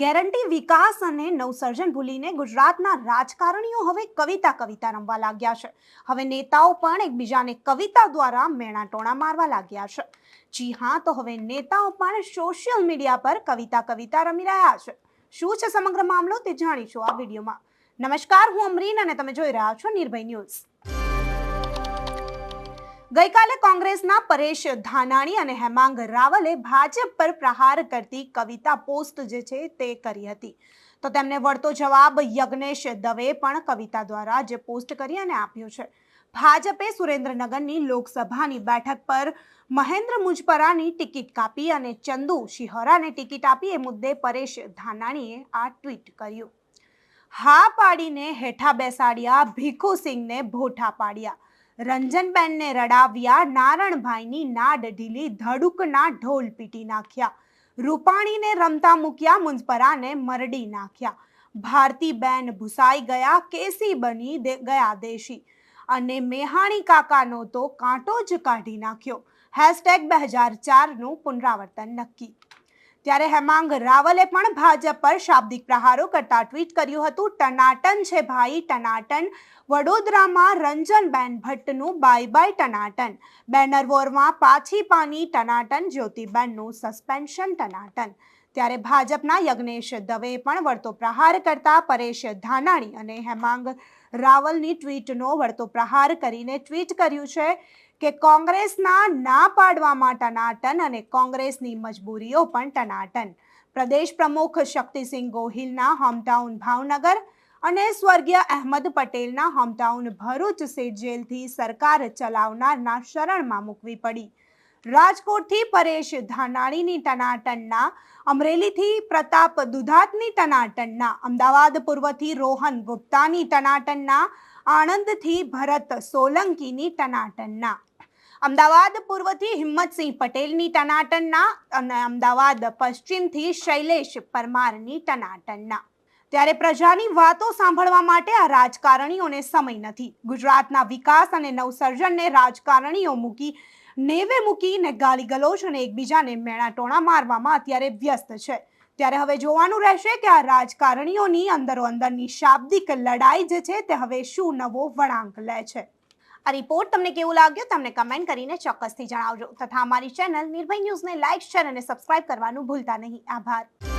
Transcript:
Guarantee વિકાસ અને નવસર્જન ભૂલીને ગુજરાતના રાજકારણીઓ હવે કવિતા કવિતા રમવા લાગ્યા છે. હવે નેતાઓ પણ એકબીજાને કવિતા દ્વારા મેણાટોણા મારવા લાગ્યા છે. જી હા, તો હવે નેતાઓ પણ સોશિયલ મીડિયા પર કવિતા કવિતા રમી રહ્યા છે. શું છે સમગ્ર મામલો તે જાણીશું આ વિડીયોમાં. નમસ્કાર, હું અમરીન અને તમે જોઈ રહ્યા છો નિર્ભય ન્યૂઝ. ગઈકાલે કોંગ્રેસના પરેશ ધાનાણી અને હેમાંગ રાવલે ભાજપ પર પ્રહાર કરતી કવિતા પોસ્ટ જે છે તે કરી હતી. તો તેમને વળતો જવાબ યજ્ઞેશ દવે પણ કવિતા દ્વારા જે પોસ્ટ કરી અને આપ્યો છે. ભાજપે સુરેન્દ્રનગરની લોકસભાની બેઠક પર મહેન્દ્ર મુજપરાની ટિકિટ કાપી અને ચંદુ શિહોરાને ટિકિટ આપી એ મુદ્દે પરેશ ધાનાણીએ આ ટ્વીટ કર્યું. હા પાડીને હેઠા બેસાડ્યા, ભીખુસિંહને ભોઠા પાડ્યા. રંજનબેનને રડાવ્યા, નારણભાઈની નાડ ઢીલી, ધડુકના ઢોલ પીટી નાખ્યા. રૂપાણીને રમતા મૂક્યા, મુંજપરાને મરડી નાખ્યા. ભારતીબેન ભૂસાઈ ગયા, કેસી બની ગયા દેશી. અને મેહાણી કાકાનો તો કાંટો જ કાઢી નાખ્યો. હેશટેગ બે હજાર ચારનું પુનરાવર્તન નક્કી. ત્યારે હેમાંગ રાવલે પણ ભાજપ પર શાબ્દિક પ્રહારો કરતા ટ્વીટ કર્યું હતું, ટનાટન છે ભાઈ, ટનાટન. વડોદરામાં રંજનબેન ભટ્ટનું બાય બાય ટનાટન. બેનર વોરમાં પાછી પાની ટનાટન, જ્યોતિબેનનું સસ્પેન્શન ટનાટન. ત્યારે ભાજપના યજ્ઞેશ દવે પણ વળતો પ્રહાર કરતા પરેશ ધાનાણી અને હેમાંગ રાવલની ટ્વીટનો વળતો પ્રહાર કરીને ટ્વીટ કર્યું છે કે કોંગ્રેસના ના પાડવામાં ટનાટન અને કોંગ્રેસની મજબૂરીઓ પણ ટનાટન. પ્રદેશ પ્રમુખ શક્તિસિંહ ગોહિલના હોમટાઉન ભાવનગર અને સ્વર્ગીય અહેમદ પટેલના હોમટાઉન ભરૂચ સીટ જેલથી સરકાર ચલાવનારના શરણમાં મૂકવી પડી. રાજકોટથી પરેશ ધાનાણીની ટનાટનના, અમરેલીથી પ્રતાપ દુધાતની ટનાટનના, અમદાવાદ પૂર્વથી રોહન ગુપ્તાની ટનાટનના, આણંદથી ભરત સોલંકીની ટનાટનના. અમદાવાદ પૂર્વથી હિંમતસિંહ પટેલની ટનાટનના અને અમદાવાદ પશ્ચિમથી શૈલેષ પરમારની ટનાટનના. ત્યારે પ્રજાની વાતો સાંભળવા માટે આ રાજકારણીઓને સમય નથી. ગુજરાતના વિકાસ અને નવસર્જનને રાજકારણીઓ મૂકી નેવે મૂકીને ગાલી ગલોચ અને એકબીજાને મેણાટોણા મારવામાં અત્યારે વ્યસ્ત છે. ત્યારે હવે જોવાનું રહેશે કે આ રાજકારણીઓની અંદરો અંદરની શાબ્દિક લડાઈ જે છે તે હવે શું નવો વળાંક લે છે. આ રિપોર્ટ તમને કેવું લાગ્યો તમને કમેન્ટ કરીને ચોક્કસથી જણાવજો. તથા અમારી ચેનલ નિર્ભય ન્યૂઝને લાઇક શેર અને સબસ્ક્રાઇબ કરવાનું ભૂલતા નહીં. આભાર.